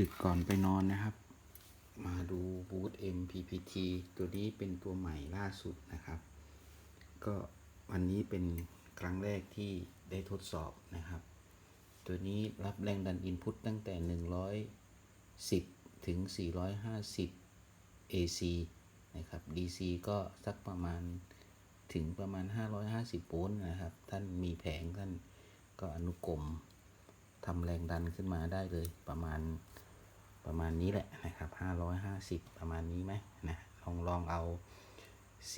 ดึกๆก่อนไปนอนนะครับ มาดูบูธ MPPT ตัวนี้เป็นตัวใหม่ล่าสุดนะครับ ก็วันนี้เป็นครั้งแรกที่ได้ทดสอบนะครับ ตัวนี้รับแรงดันอินพุตตั้งแต่ 110 ถึง 450 AC นะครับ DC ก็สักประมาณถึงประมาณ 550 โวลต์นะครับ ท่านมีแผงท่านก็อนุกรม ทำแรงดันขึ้นมาได้เลยประมาณประมาณนี้แหละนะครับ550 ประมาณนี้ไหมนะลองลองเอา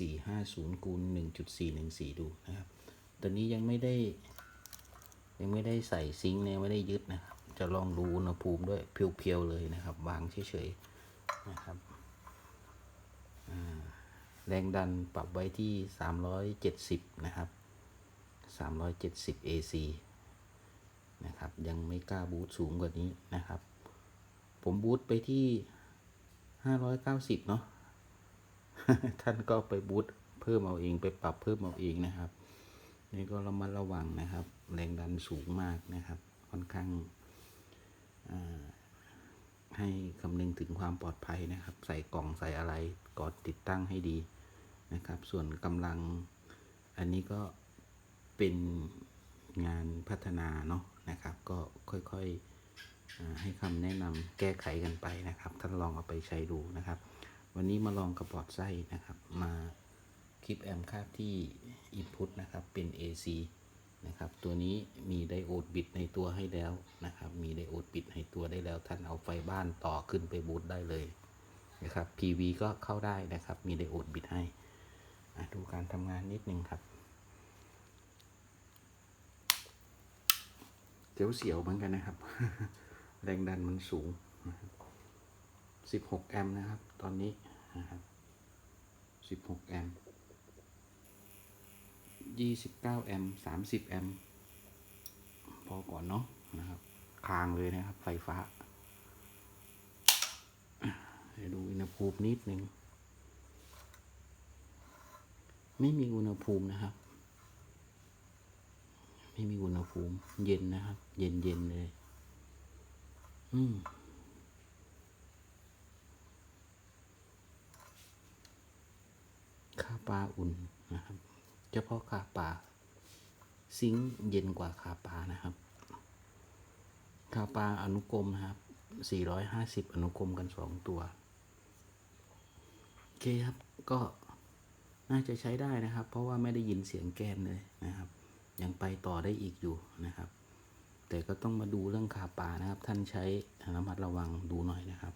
450คูณ1.414 ดูนะครับ ตัวนี้ยังไม่ได้ ยังไม่ได้ใส่ซิงค์เนี่ยไม่ได้ยึดนะครับ จะลองดูอุณหภูมิด้วยเพียวๆเลยนะครับวางเฉยๆนะครับแรงดันปรับไว้ที่ 370 นะครับ 370 AC นะครับ ยังไม่กล้าบูตสูงกว่านี้นะครับ ผมบูตไปที่590เนาะท่านก็ไปบูตเพิ่มเอาเองไปปรับเพิ่มเอาเองนะครับ นี่ก็ระมัดระวังนะครับ แรงดันสูงมากนะครับ ค่อนข้างให้คำนึงถึงความปลอดภัยนะครับ ใส่กล่องใส่อะไรก่อนติดตั้งให้ดีนะครับ ส่วนกำลังอันนี้ก็เป็น งานพัฒนาเนาะนะครับ ก็ค่อยๆให้คำแนะนำแก้ไขกันไปนะครับ ท่านลองเอาไปใช้ดูนะครับ วันนี้มาลองกระบอกไส้นะครับ มาคลิปแอมคาบที่ Input นะครับเป็น AC นะครับ ตัวนี้มีไดโอดบิดในตัวให้แล้วนะครับ มีไดโอดบิดในตัวได้แล้ว ท่านเอาไฟบ้านต่อขึ้นไปบูตได้เลยนะครับ PV ก็เข้าได้นะครับ มีไดโอดบิดให้ดูการทำงานนิดนึงครับ เสียวๆเหมือนกันนะครับ แรงดันมันสูงนะครับ16แอมป์นะครับ ตอนนี้นะครับ16แอมป์29แอมป์30แอมป์พอก่อนเนาะนะครับ คางเลยนะครับ ไฟฟ้าเดี๋ยวดูอุณหภูมินิดนึง ไม่มีอุณหภูมินะครับ ไม่มีอุณหภูมิ เย็นนะครับ เย็นเย็นเลย อืมค่าปลาอุ่นนะครับ เฉพาะค่าปลาซิงเย็นกว่าค่าปลานะครับค่าปลาอนุกรมนะครับ 450 อนุกรมกันสองตัว โอเคครับ ก็น่าจะใช้ได้นะครับ เพราะว่าไม่ได้ยินเสียงแกนเลยนะครับ ยังไปต่อได้อีกอยู่นะครับ แต่ก็ต้องมาดูเรื่องขาป่านะครับ ท่านใช้ระมัดระวังดูหน่อยนะครับ